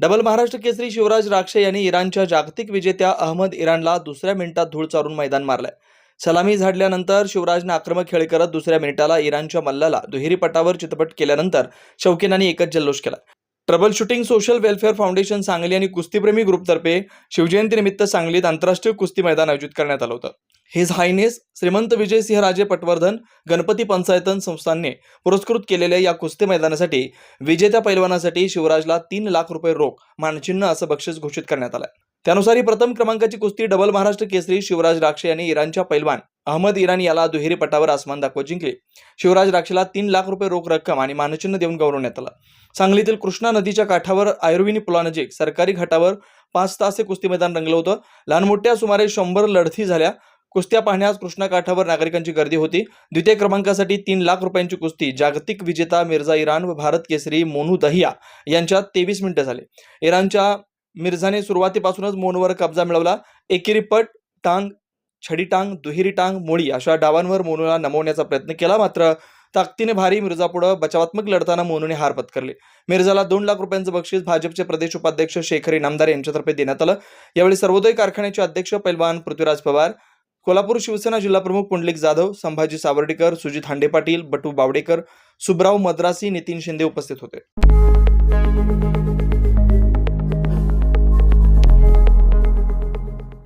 Double Maharashtra Kesari Shivraj Rakshe यांनी इराणच्या जागतिक विजेत्या अहमद इराणला दुसऱ्या मिनिटात धूळ चारून मैदान मारलंय. सलामी झाडल्यानंतर शिवराजनं आक्रमक खेळ करत दुसऱ्या मिनिटाला इराणच्या मल्लाला दुहेरी पटावर चितपट केल्यानंतर शौकीनांनी एकच जल्लोष केला. Trouble shooting social welfare foundation Sangli आणि कुस्तीप्रेमी ग्रुपतर्फे शिवजयंतीनिमित्त सांगलीत आंतरराष्ट्रीय कुस्ती मैदान आयोजित करण्यात आलं होतं. हिज हायनेस श्रीमंत विजयसिंहराजे पटवर्धन गणपती पंचायतन संस्थांनी पुरस्कृत केलेल्या या कुस्ती मैदानासाठी विजेत्या पैलवानासाठी शिवराजला तीन लाख रुपये रोख मानचिन्ह असं बक्षीस घोषित करण्यात आलं त्यानुसार ही प्रथम क्रमांकाची कुस्ती डबल महाराष्ट्र केसरी शिवराज राक्षे यांनी इराणच्या पैलवान अहमद इराण याला दुहेरी पटावर आसमान दाखवत जिंकले. शिवराज राक्षेला तीन लाख रुपये रोख रक्कम आणि मानचिन्ह देऊन गौरवण्यात आलं. सांगलीतील कृष्णा नदीच्या काठावर आयुर्विनी पुलानजीक सरकारी घाटावर पाच तास हे कुस्ती मैदान रंगलं होतं. लहान मोठ्या सुमारे शंभर लढती झाल्या. कुस्त्या पाहण्यास कृष्णा काठावर नागरिकांची गर्दी होती. द्वितीय क्रमांकासाठी तीन लाख रुपयांची कुस्ती जागतिक विजेता मिर्झा इराण व भारत केसरी मोनू दहिया यांच्यात तेवीस मिनिटं झाले. इराणच्या मिर्झाने सुरुवातीपासूनच मोनवर कब्जा मिळवला. एकेरी पट टांग छडी टांग दुहेरी टांग मोळी अशा डावांवर मोनूला नमवण्याचा प्रयत्न केला. मात्र ताकदीने भारी मिर्झापुढं बचावात्मक लढताना मोनूने हार पत्करली. मिर्झाला दोन लाख रुपयांचं बक्षीस भाजपचे प्रदेश उपाध्यक्ष शेखर इनामदार यांच्यातर्फे देण्यात आलं. यावेळी सर्वोदय कारखान्याचे अध्यक्ष पैलवान पृथ्वीराज पवार कोल्हापूर शिवसेना जिल्हाप्रमुख पुंडलिक जाधव संभाजी सावर्डीकर सुजित हांडे पाटील बटू बावडेकर सुब्राव मद्रासी नितीन शिंदे उपस्थित होते.